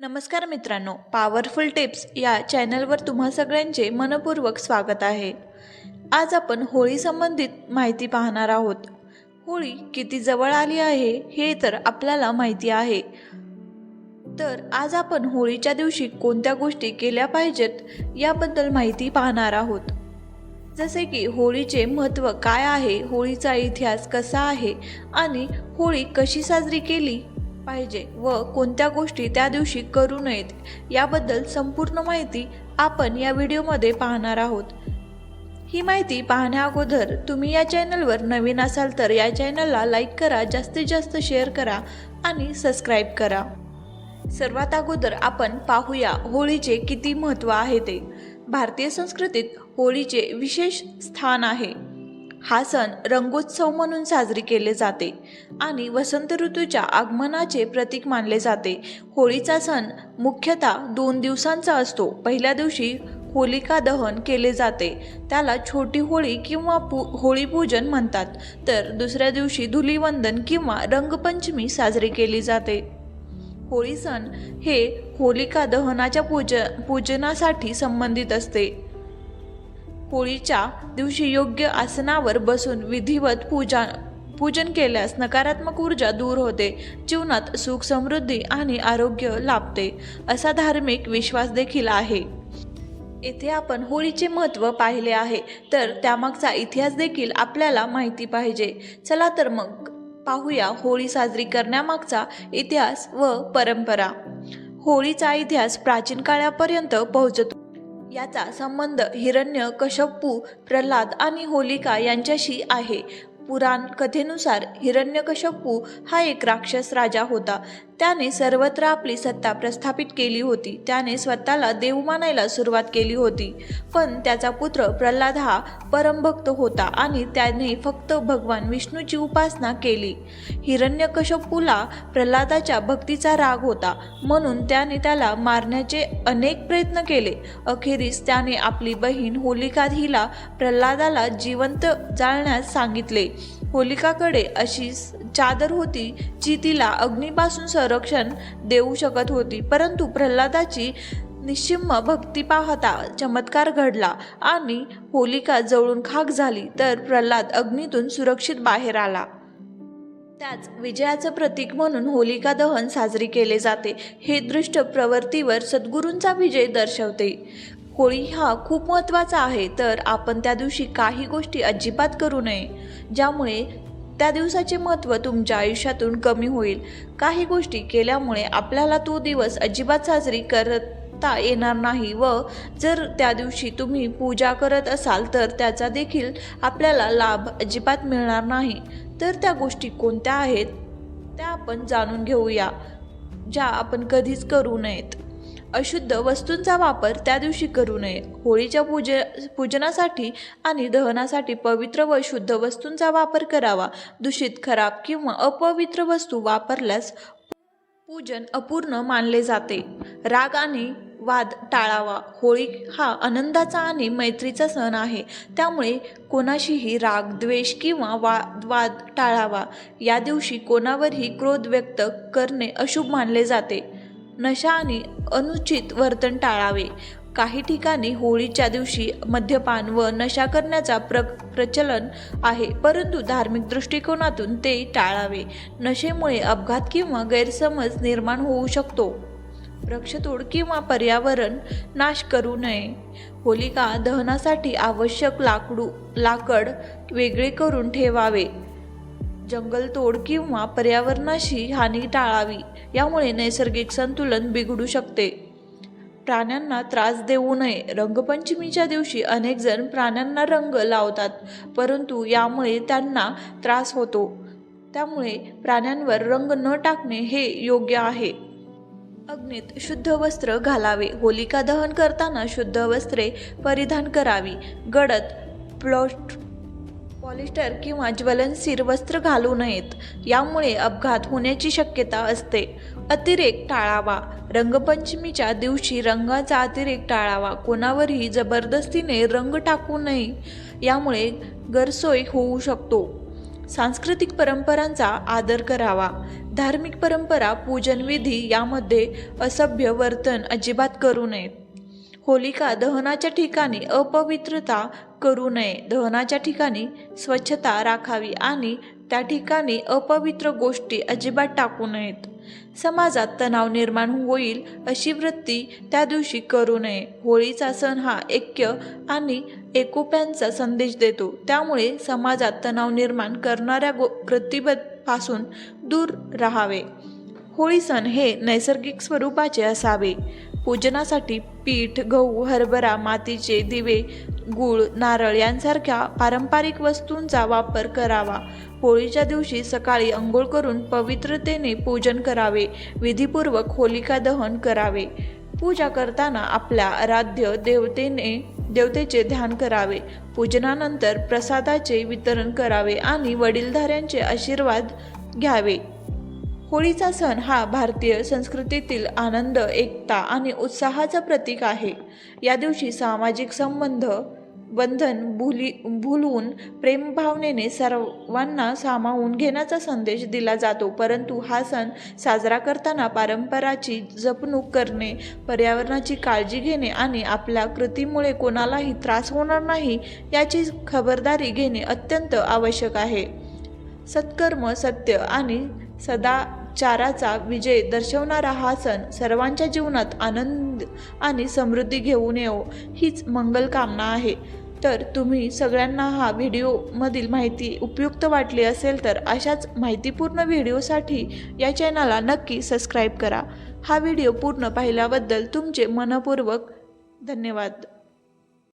नमस्कार मित्रांनो powerful tips या चॅनलवर तुम्हा सगळ्यांचे मनपूर्वक स्वागत आहे. आज आपण होळी संबंधित माहिती पाहणार आहोत. होळी किती जवळ आली आहे हे तर आपल्याला माहिती आहे. तर आज आपण होळीच्या दिवशी कोणत्या गोष्टी केल्या पाहिजेत याबद्दल माहिती पाहणार आहोत. जसे की होळीचे महत्त्व काय आहे होळीचा इतिहास कसा आहे आणि होळी कशी साजरी केली पाहिजे व कोणत्या गोष्टी त्या दिवशी करू नयेत याबद्दल संपूर्ण माहिती आपण या व्हिडिओमध्ये पाहणार आहोत. ही माहिती पाहण्या अगोदर तुम्ही या चॅनलवर नवीन असाल तर या चॅनलला लाईक करा जास्तीत जास्त शेअर करा आणि सबस्क्राईब करा. सर्वात अगोदर आपण पाहूया होळीचे किती महत्त्व आहे ते. भारतीय संस्कृतीत होळीचे विशेष स्थान आहे. हा सण रंगोत्सव म्हणून साजरी केले जाते आणि वसंत ऋतूच्या आगमनाचे प्रतीक मानले जाते. होळीचा सण मुख्यतः दोन दिवसांचा असतो. पहिल्या दिवशी होलिका दहन केले जाते. त्याला छोटी होळी किंवा पू होळी पूजन म्हणतात. तर दुसऱ्या दिवशी धुलीवंदन किंवा रंगपंचमी साजरी केली जाते. होळी सण हे होलिका दहनाच्या पूज पूजनासाठी संबंधित असते. होळीच्या दिवशी योग्य आसनावर बसून विधिवत पूजा पूजन केल्यास नकारात्मक ऊर्जा दूर होते जीवनात सुख समृद्धी आणि आरोग्य लाभते असा धार्मिक विश्वास देखील आहे. येथे आपण होळीचे महत्त्व पाहिले आहे तर त्यामागचा इतिहास देखील आपल्याला माहिती पाहिजे. चला तर मग पाहूया होळी साजरी करण्यामागचा इतिहास व परंपरा. होळीचा इतिहास प्राचीन काळापर्यंत पोहोचतो. याचा संबंध हिरण्य कशप्पू प्रल्हाद आणि होलिका यांच्याशी आहे. पुराण कथेनुसार हिरण्यकशप्पू हा एक राक्षस राजा होता. त्याने सर्वत्र आपली सत्ता प्रस्थापित केली होती. त्याने स्वतःला देव मानायला सुरुवात केली होती. पण त्याचा पुत्र प्रल्हाद हा परमभक्त होता आणि त्याने फक्त भगवान विष्णूची उपासना केली. हिरण्यकशपूला प्रल्हादाच्या भक्तीचा राग होता. म्हणून त्याने त्याला मारण्याचे अनेक प्रयत्न केले. अखेरीस त्याने आपली बहीण होलिका हिला प्रल्हादाला जिवंत जाळण्यास सांगितले. होलिकाकडे अशी चादर होती जी तिला अग्नीपासून संरक्षण देऊ शकत होती. परंतु प्रल्हादाची निश्चिम भक्ती पाहता चमत्कार घडला आणि होलिका जवळून खाक झाली तर प्रल्हाद अग्नीतून सुरक्षित बाहेर आला. त्याच विजयाचं प्रतीक म्हणून होलिका दहन साजरी केले जाते. हे दृष्ट प्रवृत्तीवर सद्गुरूंचा विजय दर्शवते. होळी हा खूप महत्त्वाचा आहे तर आपण त्या दिवशी काही गोष्टी अजिबात करू नये ज्यामुळे त्या दिवसाचे महत्त्व तुमच्या आयुष्यातून कमी होईल. काही गोष्टी केल्यामुळे आपल्याला तो दिवस अजिबात साजरी करता येणार नाही व जर त्या दिवशी तुम्ही पूजा करत असाल तर त्याचा देखील आपल्याला लाभ अजिबात मिळणार नाही. तर त्या गोष्टी कोणत्या आहेत त्या आपण जाणून घेऊया ज्या आपण कधीच करू नयेत. अशुद्ध वस्तूंचा वापर त्या दिवशी करू नये. होळीच्या पूज पूजनासाठी आणि दहनासाठी पवित्र व शुद्ध वस्तूंचा वापर करावा. दूषित खराब किंवा अपवित्र वस्तू वापरल्यास पूजन अपूर्ण मानले जाते. राग आणि वाद टाळावा. होळी हा आनंदाचा आणि मैत्रीचा सण आहे. त्यामुळे कोणाशीही राग द्वेष किंवा वाद वाद टाळावा. या दिवशी कोणावरही क्रोध व्यक्त करणे अशुभ मानले जाते. नशा आणि अनुचित वर्तन टाळावे. काही ठिकाणी होळीच्या दिवशी मद्यपान व नशा करण्याचा प्र प्रचलन आहे परंतु धार्मिक दृष्टिकोनातून ते टाळावे. नशेमुळे अपघात किंवा गैरसमज निर्माण होऊ शकतो. वृक्षतोड किंवा पर्यावरण नाश करू नये. होलिका दहनासाठी आवश्यक लाकडू लाकड वेगळे करून ठेवावे. जंगलतोड किंवा पर्यावरणाशी हानी टाळावी यामुळे नैसर्गिक संतुलन बिघडू शकते. प्राण्यांना त्रास देऊ नये. रंगपंचमीच्या दिवशी अनेक जण प्राण्यांना रंग लावतात परंतु यामुळे त्यांना त्रास होतो. त्यामुळे प्राण्यांवर रंग न टाकणे हे योग्य आहे. अग्नीत शुद्ध वस्त्र घालावे. होलिका दहन करताना शुद्ध वस्त्रे परिधान करावी. गडद प्लॉट पॉलिस्टर किंवा ज्वलनशील वस्त्र घालू नयेत यामुळे अपघात होण्याची शक्यता असते. अतिरेक टाळावा. रंगपंचमीच्या दिवशी रंगाचा अतिरेक टाळावा. कोणावरही जबरदस्तीने रंग टाकू नये यामुळे गरसोय होऊ शकतो. सांस्कृतिक परंपरांचा आदर करावा. धार्मिक परंपरा पूजनविधी यामध्ये असभ्य वर्तन अजिबात करू नयेत. होलिका दहनाच्या ठिकाणी अपवित्रता करू नये. दहनाच्या ठिकाणी स्वच्छता राखावी आणि त्या ठिकाणी अपवित्र गोष्टी अजिबात टाकू नयेत. समाजात तणाव निर्माण होईल अशी वृत्ती त्या दिवशी करू नये. होळीचा सण हा ऐक्य आणि एकोप्यांचा संदेश देतो. त्यामुळे समाजात तणाव निर्माण करणाऱ्या गो वृत्तीपासून दूर राहावे. होळी सण हे नैसर्गिक स्वरूपाचे असावे. पूजनासाठी पीठ गहू हरभरा मातीचे दिवे गूळ नारळ यांसारख्या पारंपरिक वस्तूंचा वापर करावा. होळीच्या दिवशी सकाळी अंघोळ करून पवित्रतेने पूजन करावे. विधीपूर्वक होलिका दहन करावे. पूजा करताना आपल्या आराध्य देवतेने देवतेचे ध्यान करावे. पूजनानंतर प्रसादाचे वितरण करावे आणि वडीलधाऱ्यांचे आशीर्वाद घ्यावे. होळीचा सण हा भारतीय संस्कृतीतील आनंद एकता आणि उत्साहाचं प्रतीक आहे. या दिवशी सामाजिक संबंध बंधन भुली भुलवून प्रेमभावनेने सर्वांना सामावून घेण्याचा संदेश दिला जातो. परंतु हा सण साजरा करताना परंपराची जपणूक करणे पर्यावरणाची काळजी घेणे आणि आपल्या कृतीमुळे कोणालाही त्रास होणार नाही याची खबरदारी घेणे अत्यंत आवश्यक आहे. सत्कर्म सत्य आणि सदा चाराचा विजय दर्शवणारा हा सण सर्वांच्या जीवनात आनंद आणि समृद्धी घेऊन येवो हीच मंगल कामना आहे. तर तुम्ही सगळ्यांना हा व्हिडिओमधील माहिती उपयुक्त वाटली असेल तर अशाच माहितीपूर्ण व्हिडिओसाठी या चॅनलला नक्की सबस्क्राईब करा. हा व्हिडिओ पूर्ण पाहिल्याबद्दल तुमचे मनपूर्वक धन्यवाद.